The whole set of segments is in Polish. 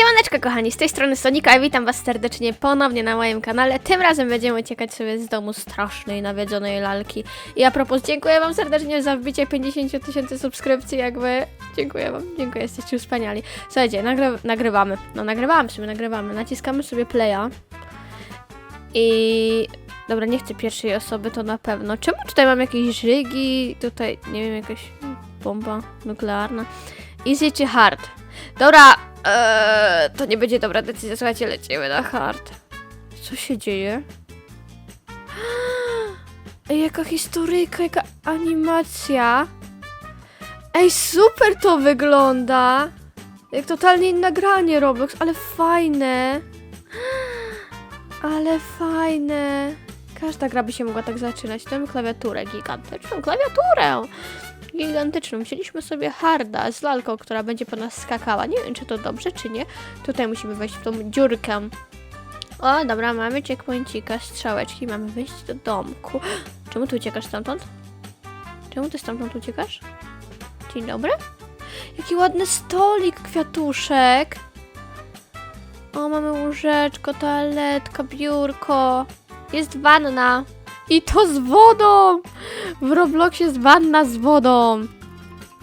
Siemaneczko kochani, z tej strony Sonika i witam was serdecznie ponownie na moim kanale. Tym razem będziemy uciekać sobie z domu strasznej, nawiedzonej lalki. I a propos, dziękuję wam serdecznie za wbicie 50 000 tysięcy subskrypcji, jakby... Dziękuję wam, dziękuję, jesteście wspaniali. Słuchajcie, nagry nagrywamy, no nagrywamy sobie, nagrywamy, naciskamy sobie playa. I... Dobra, nie chcę pierwszej osoby, to na pewno. Czemu tutaj mam jakieś żygi? Tutaj, nie wiem, jakaś bomba nuklearna. Easy czy hard? Dobra, eee, to nie będzie dobra decyzja. Słuchajcie, lecimy na hard. Co się dzieje? Ej, jaka historyjka, jaka animacja. Ej, super to wygląda. Jak totalnie inne granie Roblox, ale fajne. Ale fajne. Każda gra by się mogła tak zaczynać. Tę klawiaturę gigantyczną, klawiaturę gigantyczną. Musieliśmy sobie harda z lalką, która będzie po nas skakała. Nie wiem, czy to dobrze, czy nie. Tutaj musimy wejść w tą dziurkę. O, dobra, mamy checkpointika, strzałeczki, mamy wejść do domku. Czemu ty uciekasz stamtąd? Czemu ty stamtąd uciekasz? Dzień dobry. Jaki ładny stolik, kwiatuszek. O, mamy łóżeczko, toaletka, biurko. Jest wanna. I to z wodą! W Robloxie jest wanna z wodą.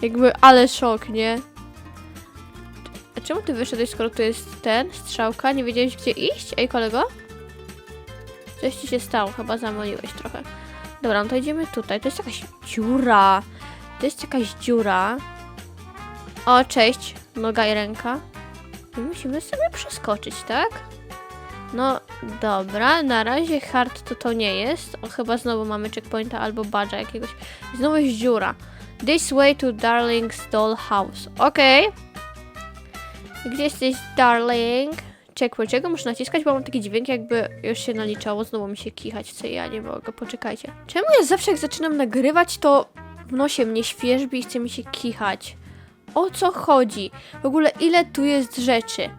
Jakby, ale szok, nie? A czemu ty wyszedłeś, skoro tu jest ten, strzałka? Nie wiedziałeś, gdzie iść? Ej, kolego? Coś ci się stało, chyba zamoliłeś trochę. Dobra, no to idziemy tutaj. To jest jakaś dziura. To jest jakaś dziura. O, cześć. Noga i ręka. I musimy sobie przeskoczyć, tak? No, dobra, na razie hard to to nie jest. O, chyba znowu mamy checkpointa albo badża jakiegoś. Znowu jest dziura. This way to Darling's Dollhouse. Okej. Gdzie jesteś, Darling? Checkpoint. Czego muszę naciskać? Bo mam taki dźwięk, jakby już się naliczało. Znowu mi się kichać, co ja nie mogę. Poczekajcie. Czemu ja zawsze jak zaczynam nagrywać, to w nosie mnie świeżbi i chce mi się kichać? O co chodzi? W ogóle ile tu jest rzeczy?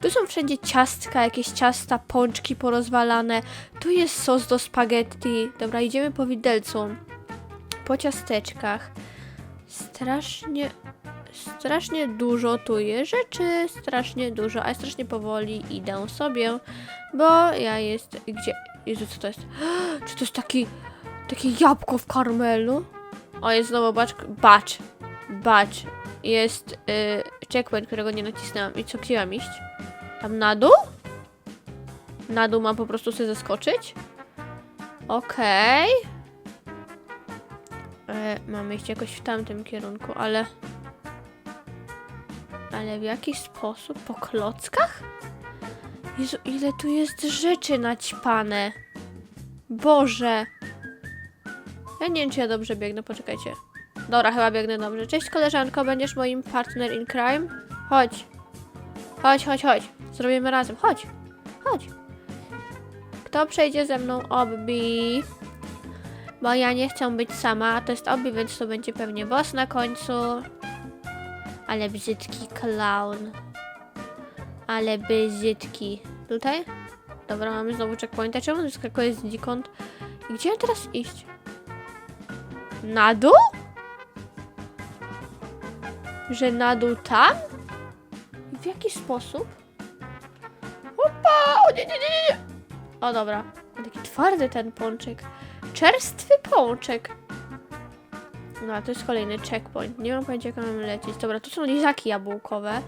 Tu są wszędzie ciastka, jakieś ciasta, pączki porozwalane. Tu jest sos do spaghetti. Dobra, idziemy po widelcu. Po ciasteczkach. Strasznie, strasznie dużo tu jest rzeczy. Strasznie dużo, a strasznie powoli idę sobie, bo ja jest... Gdzie? Jezu, co to jest? Czy to jest taki... Takie jabłko w karmelu? O, jest znowu bacz... Bacz. Bacz. Jest y, checkpoint, którego nie nacisnęłam. I co, mam iść? Tam na dół? Na dół mam po prostu sobie zeskoczyć? Okej. E, Mamy iść jakoś w tamtym kierunku, ale... Ale w jaki sposób? Po klockach? Jezu, ile tu jest rzeczy naćpane. Boże. Ja nie wiem, czy ja dobrze biegnę, poczekajcie. Dobra, chyba biegnę dobrze. Cześć koleżanko, będziesz moim partner in crime? Chodź. Chodź, chodź, chodź. Zrobimy razem. Chodź. Chodź. Kto przejdzie ze mną obbi? Bo ja nie chcę być sama, to jest obbi, więc to będzie pewnie boss na końcu. Ale brzydki clown. Ale brzydki. Tutaj? Dobra, mamy znowu checkpointa. Czemu wyskakuje znikąd? I Gdzie mam teraz iść? Na dół? Że na dół tam? W jaki sposób? O nie, nie, nie, nie! O dobra. Taki twardy ten pączek. Czerstwy pączek. No, a to jest kolejny checkpoint. Nie mam pojęcia, jak mam lecieć. Dobra, tu są lizaki jabłkowe.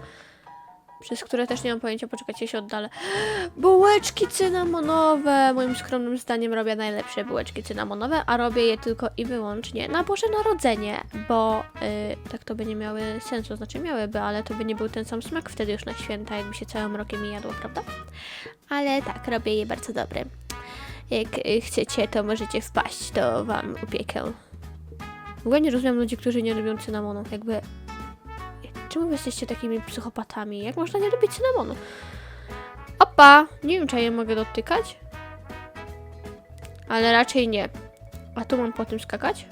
Przez które też nie mam pojęcia, poczekajcie, się oddalę. Bułeczki cynamonowe! Moim skromnym zdaniem robię najlepsze bułeczki cynamonowe, a robię je tylko i wyłącznie na Boże Narodzenie, bo y, tak to by nie miały sensu. Znaczy miałyby, ale to by nie był ten sam smak wtedy już na święta, jakby się całym rokiem jadło, prawda? Ale tak, robię je bardzo dobre. Jak y, chcecie, to możecie wpaść, to wam upiekę. W ogóle nie rozumiem ludzi, którzy nie lubią cynamonu. Jakby Czemu jesteście takimi psychopatami? Jak można nie lubić cynamonu? Opa! Nie wiem, czy ja je mogę dotykać. Ale raczej nie. A tu mam po tym skakać?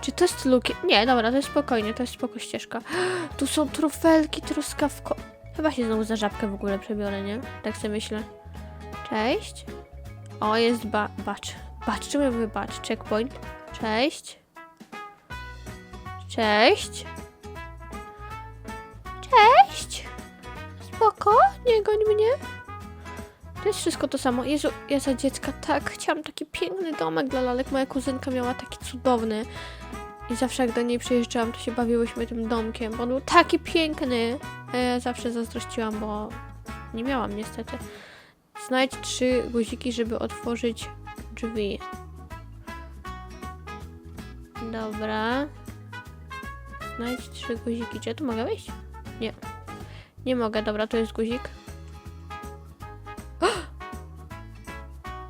Czy to jest luki? Nie, dobra, to jest spokojnie, to jest spoko ścieżka. Tu są trufelki, truskawko... Chyba się znowu za żabkę w ogóle przebiorę, nie? Tak sobie myślę. Cześć. O, jest ba... bacz. Bacz, czemu ja mówię bacz? Checkpoint. Cześć. Cześć. Spoko. Nie goń mnie. To jest wszystko to samo. Jezu, ja za dziecka tak chciałam taki piękny domek dla lalek. Moja kuzynka miała taki cudowny. I zawsze jak do niej przyjeżdżałam, to się bawiłyśmy tym domkiem, bo on był taki piękny. Ja zawsze zazdrościłam, bo nie miałam niestety. Znajdź trzy guziki, żeby otworzyć drzwi. Dobra. Znajdź trzy guziki. Czy ja tu mogę wejść? Nie. Nie mogę, dobra, to jest guzik.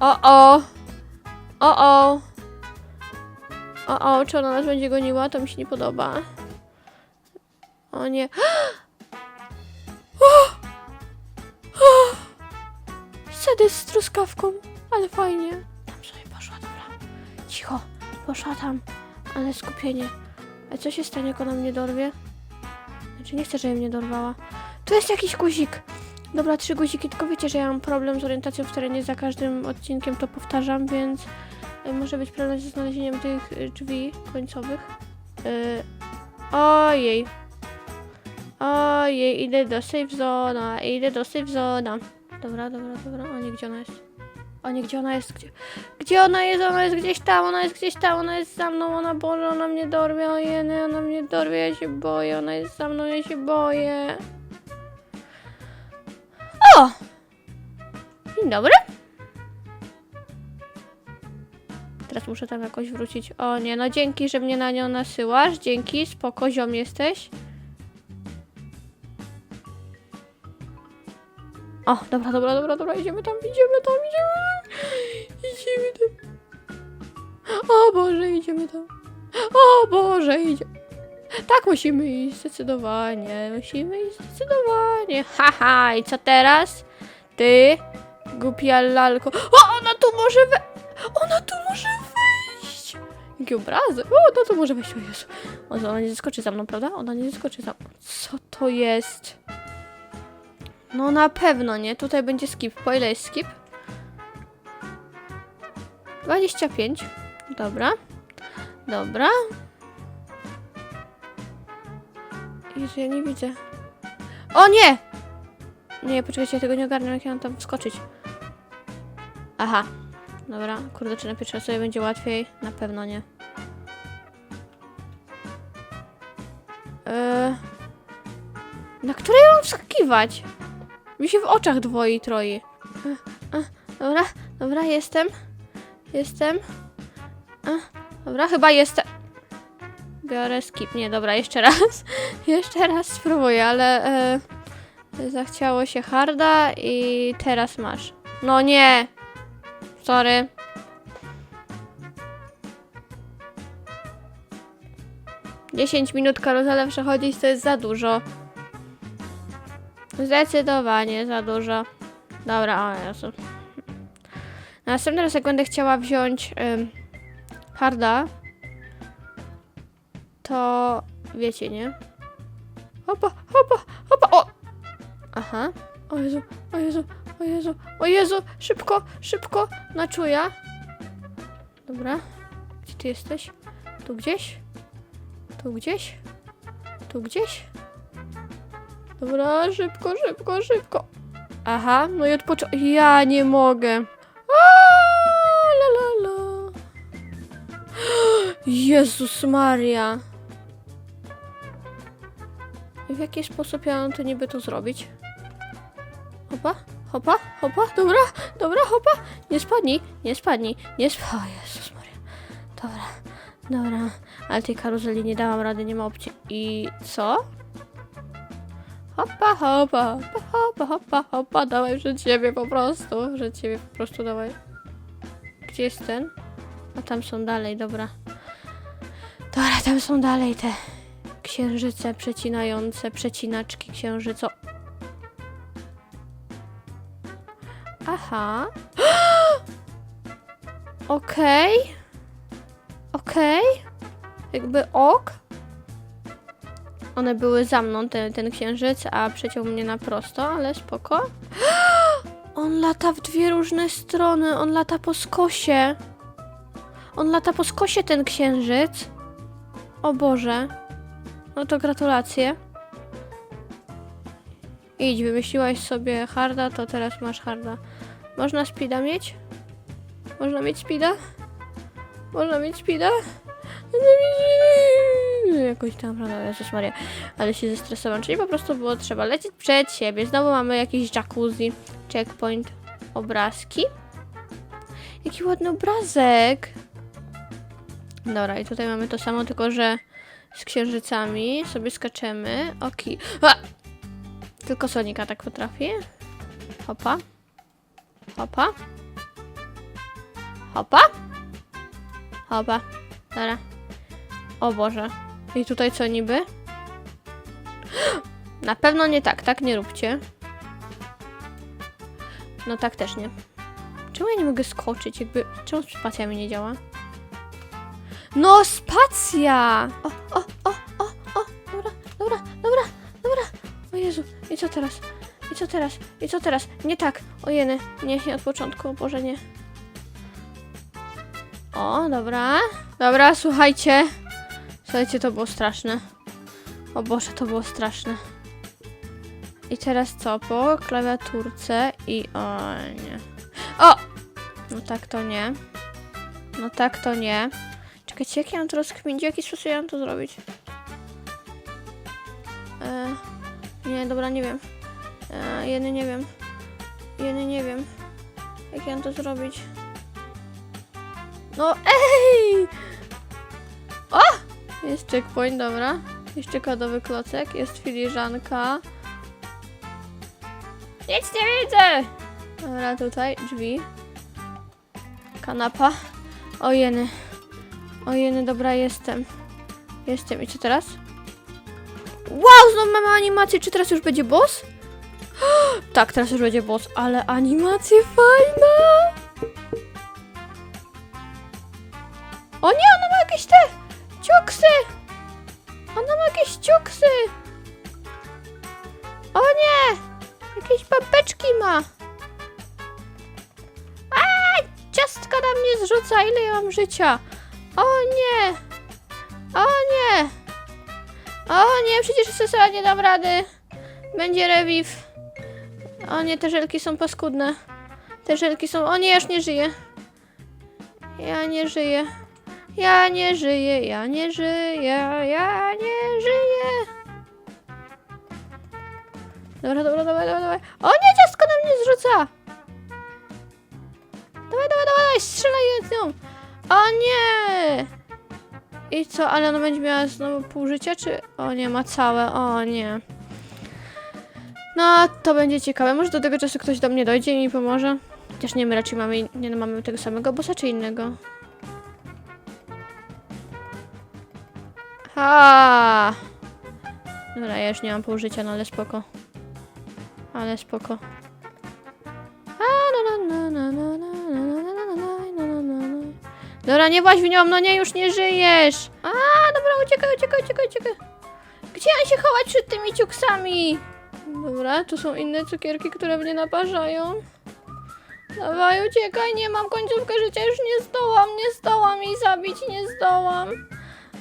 O o! O o! O o, czy ona nas będzie goniła? To mi się nie podoba. O nie. O! Sedy z truskawką, ale fajnie. Tam sobie poszła, dobra. Cicho, poszła tam, ale skupienie. A co się stanie, jak ona mnie dorwie? Znaczy nie chcę, żeby mnie dorwała. Tu jest jakiś guzik. Dobra, trzy guziki, tylko wiecie, że ja mam problem z orientacją w terenie, za każdym odcinkiem to powtarzam, więc y, może być problem ze znalezieniem tych y, drzwi końcowych. Y, ojej. Ojej, idę do safe zona, idę do safe zona. Dobra, dobra, dobra, o nie, gdzie ona jest? O nie, gdzie ona jest? Gdzie, gdzie ona jest? Ona jest gdzieś tam, ona jest gdzieś tam, ona jest za mną, ona Boże, ona mnie dorwie, ojeny, ona mnie dorwie, ja się boję, ona jest za mną, ja się boję. Dzień dobry. Teraz muszę tam jakoś wrócić. O nie, no dzięki, że mnie na nią nasyłasz. Dzięki, spoko, ziom jesteś. O, dobra, dobra, dobra, dobra, idziemy tam, idziemy tam, idziemy. Idziemy tam. O Boże, idziemy tam. O Boże, idziemy. Tak, musimy iść, zdecydowanie. Musimy iść zdecydowanie. Haha, i co teraz? Ty, głupia lalko. O, ona tu może we... Ona tu może wejść. Jaki obrazek. O, ona tu może wejść. O Jezu. O, ona nie zeskoczy za mną, prawda? Ona nie zeskoczy za mną. Co to jest? No na pewno nie. Tutaj będzie skip. Po ile jest skip? 25. Dobra. Dobra. Jezu, ja nie widzę. O nie! Nie, poczekajcie, ja tego nie ogarnę, jak ja mam tam wskoczyć. Aha. Dobra, kurde, czy na pierwszej osobie będzie łatwiej? Na pewno nie. Eee, na której mam wskakiwać? Mi się w oczach dwoi, troi. E, dobra, dobra, jestem. Jestem. Dobra, chyba jestem. Biorę skip. Nie, dobra, jeszcze raz. jeszcze raz spróbuję, ale e, zachciało się harda i teraz masz. No nie. Sorry. Dziesięć minut karuzelę przechodzić to jest za dużo. Zdecydowanie za dużo. Dobra, o Jezu. Następny raz jak będę chciała wziąć ym, harda, to wiecie, nie? Hopa, hopa, hopa, o! Aha. O Jezu, o Jezu, o Jezu, o Jezu, szybko, szybko, na czuja. Dobra. Gdzie ty jesteś? Tu gdzieś? Tu gdzieś? Tu gdzieś? Dobra, szybko, szybko, szybko. Aha, no i odpoczę... Ja nie mogę. A, la, la, la. Jezus Maria. W jaki sposób ja mam to niby to zrobić? Hopa, hopa, hopa, dobra, dobra, hopa. Nie spadnij, nie spadnij, nie spadnij. O Jezus Maria. Dobra, dobra. Ale tej karuzeli nie dałam rady, nie ma opcji. I co? Hopa, hopa, hopa, hopa, hopa, hopa, dawaj przed siebie po prostu, przed siebie po prostu dawaj. Gdzie jest ten? A tam są dalej, dobra. Dobra, tam są dalej te księżyce przecinające, przecinaczki księżyco. Aha. Okej. Okej. Jakby ok. One były za mną, ten, ten księżyc, a przeciął mnie na prosto, ale spoko. On lata w dwie różne strony, on lata po skosie. On lata po skosie, ten księżyc. O Boże. No to gratulacje. Idź, wymyśliłaś sobie harda, to teraz masz harda. Można speeda mieć? Można mieć speeda? Można mieć mieć... Jakoś tam, no Jezus Maria, ale się zestresowałam, czyli po prostu było trzeba lecieć przed siebie. Znowu mamy jakiś jacuzzi, checkpoint, obrazki. Jaki ładny obrazek! Dobra, i tutaj mamy to samo, tylko że z księżycami sobie skaczemy. Oki. A! Tylko Sonika tak potrafi. Hopa. Hopa. Hopa. Hopa. Dobra. O Boże. I tutaj co niby? Na pewno nie tak, tak nie róbcie. No tak też nie. Czemu ja nie mogę skoczyć? Jakby. Czemu spacja mi nie działa? No, spacja! O, o, o, o, o, dobra, dobra, dobra, dobra. O Jezu, i co teraz? I co teraz? I co teraz? Nie tak. O jeny, nie, nie od początku, o Boże, nie. O, dobra. Dobra, słuchajcie. Słuchajcie, to było straszne. O Boże, to było straszne. I teraz co? Po klawiaturce i... O, nie. O! No tak to nie. No tak to nie. Czekajcie, jak ja mam to rozkminić? W jaki sposób ja mam to zrobić? E, nie, dobra, nie wiem. E, jedny nie wiem. Jedny nie wiem. Jak ja mam to zrobić? No, ej! O! Jest checkpoint, dobra. Jest czekodowy klocek, jest filiżanka. Nic nie widzę! Dobra, tutaj drzwi. Kanapa. O jeny. O jeny, dobra, jestem. Jestem. I co teraz? Wow, znowu mamy animację. Czy teraz już będzie boss? Tak, teraz już będzie boss, ale animacje fajne! O nie, ona ma jakieś te ciuksy! Ona ma jakieś ciuksy! O nie! Jakieś babeczki ma! A, ciastka na mnie zrzuca, ile ja mam życia? O nie! O nie! O nie, przecież sama nie dam rady. Będzie rewiw. O nie, te żelki są paskudne. Te żelki są... O nie, ja już nie żyję. Ja nie żyję. Ja nie żyję, ja nie żyję, ja nie żyję. Dobra, dobra, dawaj, dawaj, dawaj. O nie, ciastko na mnie zrzuca. Dawaj, dawaj, dawaj, strzelaj nią. O nie. I co, ale ona będzie miała znowu pół życia, czy... O nie, ma całe, o nie. No, to będzie ciekawe. Może do tego czasu ktoś do mnie dojdzie i mi pomoże. Chociaż nie, my raczej mamy, nie no, mamy tego samego bossa, czy innego. Ha! Dobra, ja już nie mam pół życia, no ale spoko. Ale spoko. Dobra, nie właź w nią, no nie, już nie żyjesz! A, dobra, uciekaj, uciekaj, uciekaj, uciekaj. Gdzie ja się chować przed tymi ciuksami? Dobra, tu są inne cukierki, które mnie naparzają. Dawaj, uciekaj, nie mam końcówkę życia, już nie zdołam, nie zdołam jej zabić, nie zdołam.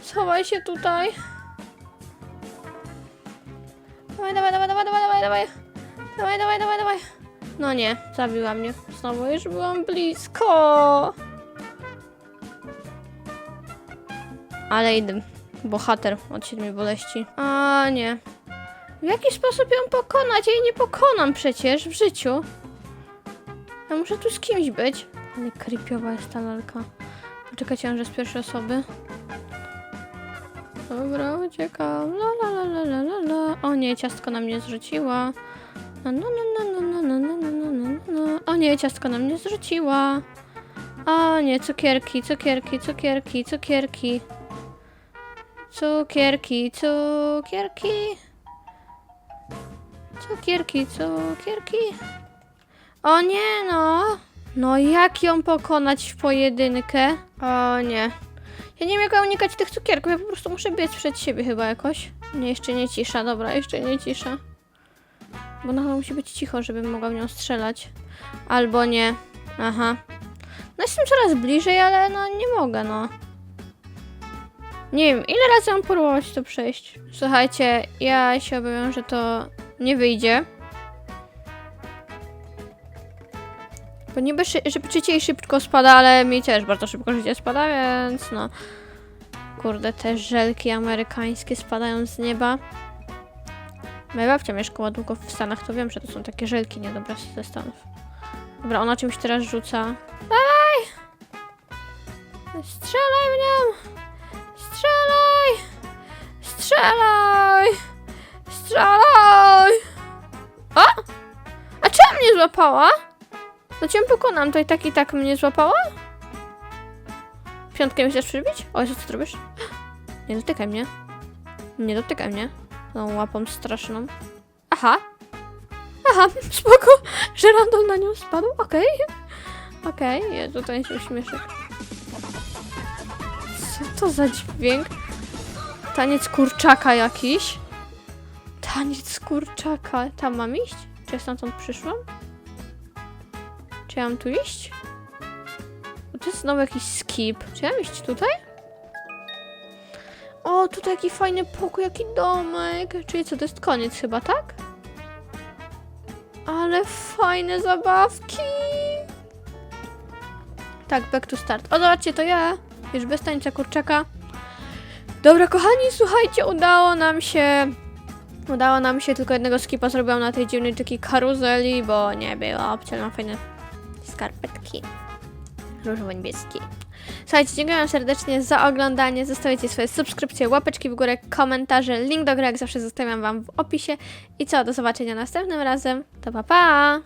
Schowaj się tutaj. Dawaj, dawaj, dawaj, dawaj, dawaj, dawaj, dawaj. Dawaj, dawaj, dawaj, dawaj. No nie, zabiła mnie. Znowu już byłam blisko. Ale idę. Bohater od siedmiu boleści. A nie. W jaki sposób ją pokonać? Ja jej nie pokonam przecież w życiu. Ja muszę tu z kimś być. Ale creepiowa jest ta lalka. Poczekajcie, że z pierwszej osoby. Dobra, uciekam. La la la la la la. O nie, ciastko na mnie zrzuciła. No, no, no, no, no, no, no, no, no, no, no. O nie, ciastko na mnie zrzuciła. O nie, cukierki, cukierki, cukierki, cukierki. Cukierki, cukierki. Cukierki, cukierki. O nie, no. No jak ją pokonać w pojedynkę? O nie. Ja nie wiem jak unikać tych cukierków, ja po prostu muszę biec przed siebie chyba jakoś. Nie, jeszcze nie cisza, dobra, jeszcze nie cisza. Bo na musi być cicho, żebym mogła w nią strzelać. Albo nie. Aha. No jestem coraz bliżej, ale no nie mogę, no. Nie wiem, ile razy mam próbować to przejść. Słuchajcie, ja się obawiam, że to nie wyjdzie. Bo niby szy życie szybko spada, ale mi też bardzo szybko życie spada, więc no... Kurde, te żelki amerykańskie spadają z nieba. Moja babcia mieszkała długo w Stanach, to wiem, że to są takie żelki niedobre ze Stanów. Dobra, ona czymś teraz rzuca. Ej! Strzelaj mnie! Strzelaj! Strzelaj! A! A czemu mnie złapała? No cię pokonam, to i tak i tak mnie złapała? Piątkę mi chcesz przybić? O Jezu, co ty robisz? Nie dotykaj mnie. Nie dotykaj mnie. Tą łapą straszną. Aha. Aha, spoko, że randol na nią spadł, okej. Okej, Jezu, to nie się uśmieszy. Co to za dźwięk? Taniec kurczaka jakiś? Taniec kurczaka. Tam mam iść? Czy ja stamtąd przyszłam? Czy ja mam tu iść? Bo to jest znowu jakiś skip. Czy ja mam iść tutaj? O, tutaj jaki fajny pokój, jaki domek. Czyli co, to jest koniec chyba, tak? Ale fajne zabawki. Tak, back to start. O, zobaczcie, to ja. Już bez tańca kurczaka. Dobra, kochani, słuchajcie, udało nam się... Udało nam się, tylko jednego skipa zrobiłam na tej dziwnej takiej karuzeli, bo nie było opcji, ale mam fajne skarpetki. Różowo-niebieskie. Słuchajcie, dziękuję wam serdecznie za oglądanie. Zostawiajcie swoje subskrypcje, łapeczki w górę, komentarze. Link do gry jak zawsze zostawiam wam w opisie. I co, do zobaczenia następnym razem. To pa pa!